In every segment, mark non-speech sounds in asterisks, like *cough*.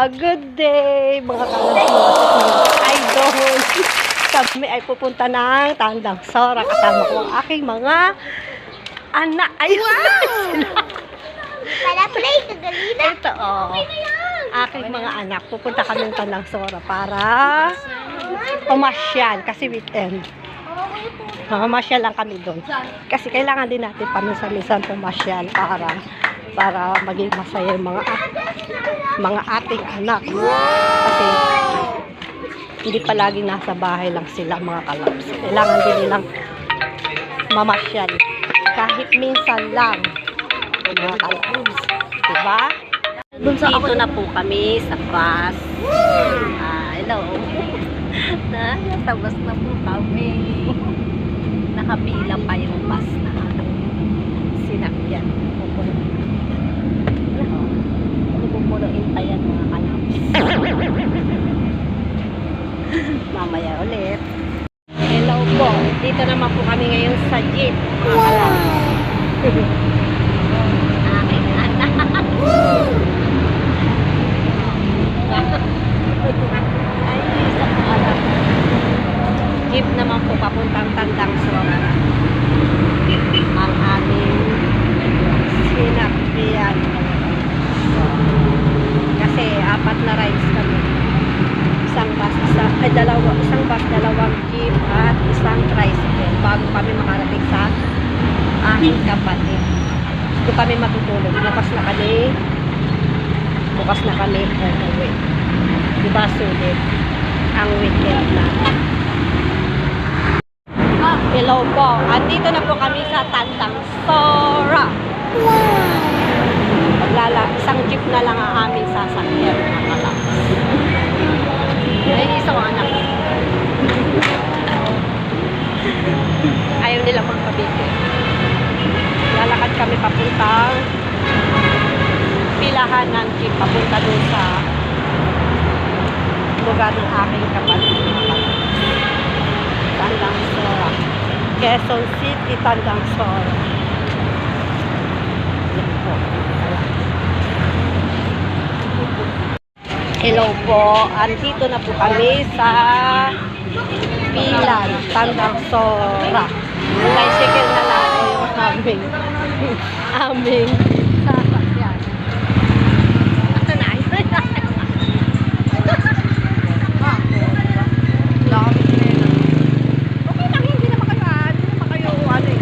A good day, mga kalabs, mga idol. Kami ay pupunta ng Tandang Sora. Kasama ko ang aking mga anak. Ayun Para play, kagalina. Ito, oh. Aking mga anak. Pupunta kami ng Tandang Sora para pumasyal kasi weekend. Mamasyal lang kami doon. Kasi kailangan din natin paminsan-minsan pumasyal para para maging masaya yung mga mga ating anak. Kasi hindi palagi nasa bahay lang sila mga kalabs. Kailangan din nilang mamasyal. Kahit minsan lang mga kalabs. Diba? Dito na po kami sa bus. Ah, hello. *laughs* na, nasa bus na po kami. Nakapila pa yung bus na sinakyan. Pupuluin pa yan mga kalabs. *laughs* Mamaya ulit. Hello po. Dito naman po kami ngayon sa jeep. Mga *laughs* kalabs. Aking anak. Ay, isa po anak. Jeep naman po papuntang Tandang Sora. Ang aming sinakyan. Kasi apat na rides kami. Isang bus, isang, ay dalawa, isang bus, dalawang jeep at isang tricycle bago kami makarating sa aking kapatid. Doon kami matutulog. Bukas na kami. Bukas na kami umuwi. Diba sulit ang weekend na. Hello po. Andito na po kami sa Tandang Sora. Maglala, isang jeep na lang ang aming sasakyan Ayaw nila magpabigay. Lalakad kami papuntang pilahan ng jeep papunta doon sa lugar ng aking kapatid. mga. Tandang Sora. Quezon City, Tandang Sora. Hello po. Andito na po kami sa Pilan, Tandang Sora. Tricycle na lang. Yung aming. *laughs* Aming sasakyan. Ito na. Dami nila. *laughs* Okay lang, hindi naman kayo, ah, hindi naman kayo, ano eh.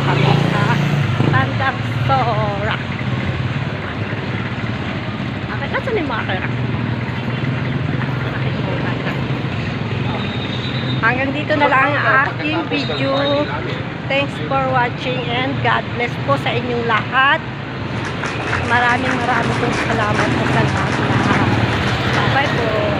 Kami sa Tandang Sora. Okay, nasan yung mga kaya? Nakikita na. Oh. Hanggang dito na lang ang aking video. Thanks for watching and God bless po sa inyong lahat. Maraming maraming salamat po sa lahat. Bye po.